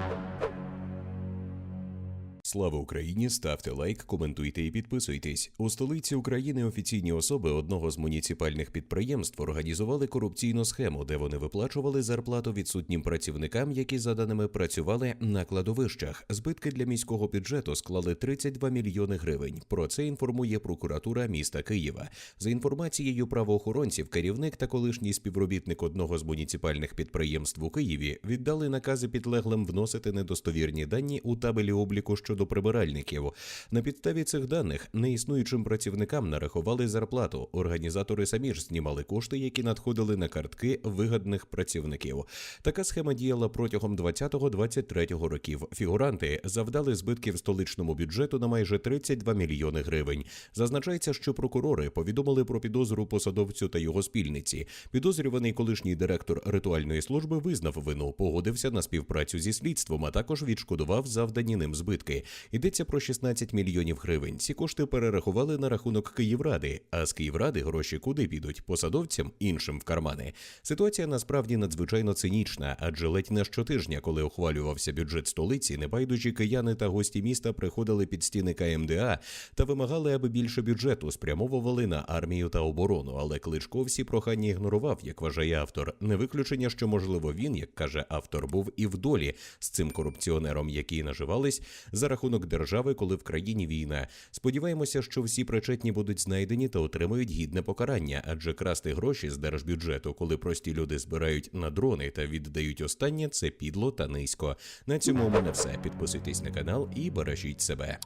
Thank you. Слава Україні! Ставте лайк, коментуйте і підписуйтесь. У столиці України офіційні особи одного з муніципальних підприємств організували корупційну схему, де вони виплачували зарплату відсутнім працівникам, які за даними працювали на кладовищах. Збитки для міського бюджету склали 32 мільйони гривень. Про це інформує прокуратура міста Києва. За інформацією правоохоронців, керівник та колишній співробітник одного з муніципальних підприємств у Києві віддали накази підлеглим вносити недостовірні дані у табелі обліку щодо прибиральників. На підставі цих даних неіснуючим працівникам нарахували зарплату. Організатори самі ж знімали кошти, які надходили на картки вигадних працівників. Така схема діяла протягом 20-23 років. Фігуранти завдали збитків столичному бюджету на майже 32 мільйони гривень. Зазначається, що прокурори повідомили про підозру посадовцю та його спільниці. Підозрюваний колишній директор ритуальної служби визнав вину, погодився на співпрацю зі слідством, а також відшкодував завдані ним збитки. Йдеться про 16 мільйонів гривень. Ці кошти перерахували на рахунок Київради. А з Київради гроші куди підуть? Посадовцям іншим в кармани. Ситуація насправді надзвичайно цинічна, адже ледь не щотижня, коли ухвалювався бюджет столиці, небайдужі кияни та гості міста приходили під стіни КМДА та вимагали, аби більше бюджету спрямовували на армію та оборону. Але Кличко всі прохання ігнорував, як вважає автор. Не виключення, що можливо він, як каже автор, був і в долі з цим корупціонером, які наживались за рахунок держави, коли в країні війна. Сподіваємося, що всі причетні будуть знайдені та отримають гідне покарання, адже красти гроші з держбюджету, коли прості люди збирають на дрони та віддають останнє, це підло та низько. На цьому у мене все. Підписуйтесь на канал і бережіть себе.